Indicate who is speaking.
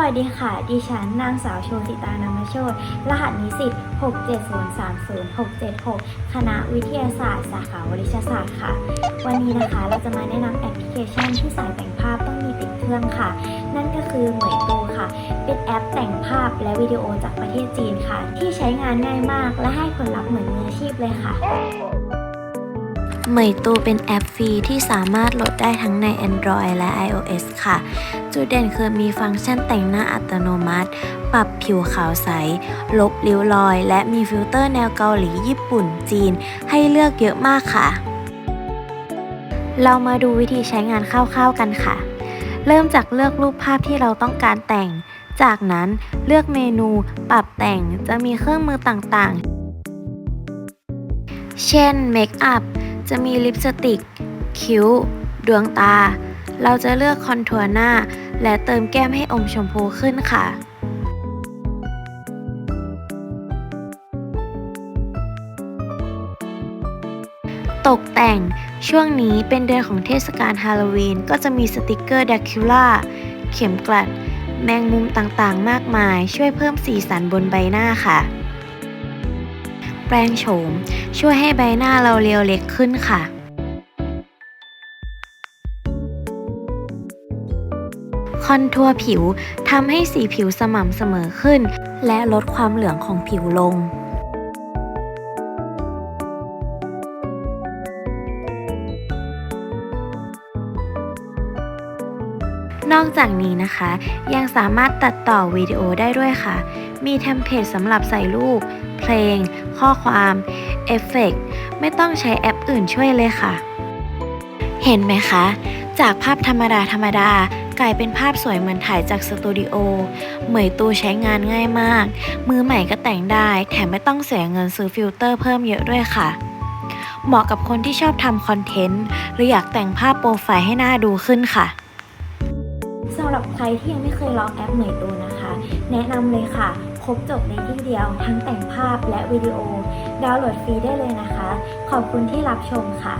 Speaker 1: วัสดีค่ะ ดิฉันนางสาวโชติตานามโชตรหัสนิสิต67030-676คณะวิทยาศาสตร์ สาขาวริชศาสตร์ค่ะ วันนี้นะคะเราจะมาแนะนำแอปพลิเคชันที่สายแต่งภาพต้องมีติดเครื่องค่ะ นั่นก็คือเหมยตูค่ะ เป็นแอปแต่งภาพและวิดีโอจากประเทศจีนค่ะ ที่ใช้งานง่ายมากและให้ผลลัพธ์เหมือนมืออาชีพเลยค่ะ
Speaker 2: เหมยตูเป็นแอปฟรีที่สามารถโหลดได้ทั้งใน Android และ iOS ค่ะ จุดเด่นคือมีฟังก์ชันแต่งหน้าอัตโนมัติ ปรับผิวขาวใส ลบริ้วรอย และมีฟิลเตอร์แนวเกาหลีญี่ปุ่นจีน ให้เลือกเยอะมากค่ะ เรามาดูวิธีใช้งานคร่าวๆกันค่ะ เริ่มจากเลือกรูปภาพที่เราต้องการแต่ง จากนั้นเลือกเมนู ปรับแต่งจะมีเครื่องมือต่างๆ เช่นเมคอัพ จะมีลิปสติก คิ้ว ดวงตา เราจะเลือกคอนทัวร์หน้า และเติมแก้มให้อมชมพูขึ้นค่ะ ตกแต่งช่วงนี้เป็นเดือนของเทศกาลฮาโลวีน ก็จะมีสติกเกอร์ d ด a คิล่าเข็มกลัด แมงมุมต่างๆ มากมาย ช่วยเพิ่มสีสันบนใบหน้าค่ะ แปลงโฉม ช่วยให้ใบหน้าเราเรียวเล็กขึ้นค่ะคอนทัวร์ผิวทำให้สีผิวสม่ำเสมอขึ้น และลดความเหลืองของผิวลง นอกจากนี้นะคะ ยังสามารถตัดต่อวิดีโอได้ด้วยค่ะ มีเทมเพลตสำหรับใส่รูป เพลง ข้อความ เอฟเฟกต์ไม่ต้องใช้แอปอื่นช่วยเลยค่ะ เห็นไหมคะ จากภาพธรรมดาธรรมดากลายเป็นภาพสวยเหมือนถ่ายจากสตูดิโอ เหมยตูใช้งานง่ายมาก มือใหม่ก็แต่งได้ แถมไม่ต้องเสียเงินซื้อฟิลเตอร์เพิ่มเยอะด้วยค่ะ เหมาะกับคนที่ชอบทำคอนเทนต์ หรืออยากแต่งภาพโปรไฟล์ให้หน้าดูขึ้นค่ะำ
Speaker 1: หรับใครที่ยังไม่เคยลองแอปเหมยตูนะคะ แนะนำเลยค่ะ ครบจบในที่เดียวทั้งแต่งภาพและวิดีโอ ดาวน์โหลดฟรีได้เลยนะคะ ขอบคุณที่รับชมค่ะ